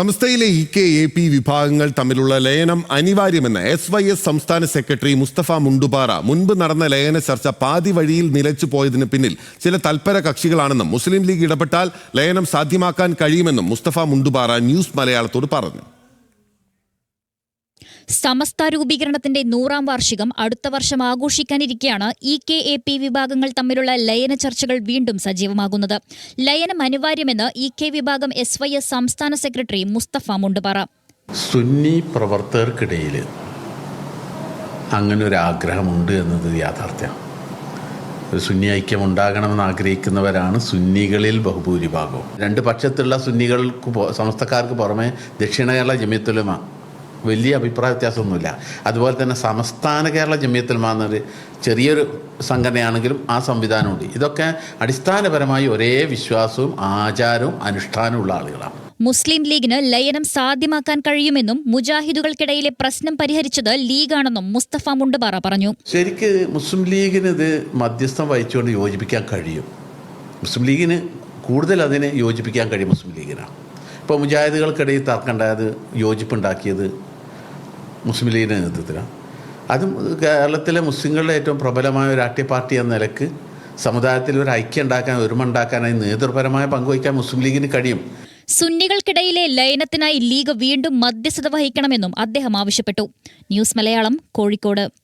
സംസ്ഥയിലെ E K A P വിഭാഗങ്ങൾ തമ്മിലുള്ള ലയനം അനിവാര്യമെന്ന് എസ് വൈ എസ് സംസ്ഥാന സെക്രട്ടറി മുസ്തഫ മുണ്ടുപാറ മുൻപ് നടന്ന ലയന ചർച്ച പാതി വഴിയിൽ നിലച്ചു പോയതിന് പിന്നിൽ ചില തൽപര കക്ഷികളാണെന്നും മുസ്ലിം ലീഗ് ഇടപെട്ടാൽ ലയനം സാധ്യമാക്കാൻ കഴിയുമെന്നും മുസ്തഫ മുണ്ടുപാറ ന്യൂസ് മലയാളത്തോട് പറഞ്ഞു. സമസ്ത രൂപീകരണത്തിന്റെ നൂറാം വാർഷികം അടുത്ത വർഷം ആഘോഷിക്കാനിരിക്കെയാണ് ഇ കെ എ പി വിഭാഗങ്ങൾ തമ്മിലുള്ള ലയന ചർച്ചകൾ വീണ്ടും സജീവമാകുന്നത്. ലയനം അനിവാര്യമെന്ന് ഇ കെ വിഭാഗം എസ് വൈ എസ് സംസ്ഥാന സെക്രട്ടറി മുസ്തഫ മുണ്ടുപാറ. സുന്നി പ്രവർത്തകർക്കിടയിൽ അങ്ങനെ ഒരു ആഗ്രഹമുണ്ട് എന്നത് യാഥാർത്ഥ്യം. ഒരു സുന്നി ഐക്യം ഉണ്ടാകണമെന്ന് ആഗ്രഹിക്കുന്നവരാണ് സുന്നികളിൽ ബഹുഭൂരിഭാഗവും. രണ്ട് പക്ഷത്തുള്ള സുന്നികൾക്ക് സമസ്തക്കാർക്ക് പുറമെ ദക്ഷിണ കേരള ജമിയത്തുലമ വലിയ അഭിപ്രായ വ്യത്യാസമൊന്നുമില്ല. അതുപോലെ തന്നെ സംസ്ഥാന കേരള ജമ്യത്തിൽ മാറുന്നൊരു ചെറിയൊരു സംഘടനയാണെങ്കിലും ആ സംവിധാനമുണ്ട്. ഇതൊക്കെ അടിസ്ഥാനപരമായി ഒരേ വിശ്വാസവും ആചാരവും അനുഷ്ഠാനവും ഉള്ള ആളുകളാണ്. മുസ്ലിം ലീഗിന് ലയനം സാധ്യമാക്കാൻ കഴിയുമെന്നും മുജാഹിദുകൾക്കിടയിലെ പ്രശ്നം പരിഹരിച്ചത് ലീഗാണെന്നും മുസ്തഫ മുണ്ടുപാറ പറഞ്ഞു. ശരിക്ക് മുസ്ലിം ലീഗിന് ഇത് മധ്യസ്ഥം വഹിച്ചുകൊണ്ട് യോജിപ്പിക്കാൻ കഴിയും. മുസ്ലിം ലീഗിന് കൂടുതൽ അതിനെ യോജിപ്പിക്കാൻ കഴിയും മുസ്ലിം ലീഗിനാണ്. ഇപ്പോൾ മുജാഹിദുകൾക്കിടയിൽ തർക്കമുണ്ടായത് യോജിപ്പുണ്ടാക്കിയത് മുസ്ലിം ലീഗിന്റെ നേതൃത്വത്തിലാണ്. അതും കേരളത്തിലെ മുസ്ലിങ്ങളുടെ ഏറ്റവും പ്രബലമായ ഒരു രാഷ്ട്രീയ പാർട്ടി എന്ന നിലയ്ക്ക് സമുദായത്തിൽ ഒരു ഐക്യം ഉണ്ടാക്കാൻ ഒരുമ ഉണ്ടാക്കാനായി നേതൃപരമായ പങ്കുവയ്ക്കാൻ മുസ്ലിം ലീഗിന് കഴിയും. സുന്നികൾക്കിടയിലെ ലയനത്തിനായി ലീഗ് വീണ്ടും മധ്യസ്ഥത വഹിക്കണമെന്നും അദ്ദേഹം ആവശ്യപ്പെട്ടു. ന്യൂസ് മലയാളം കോഴിക്കോട്.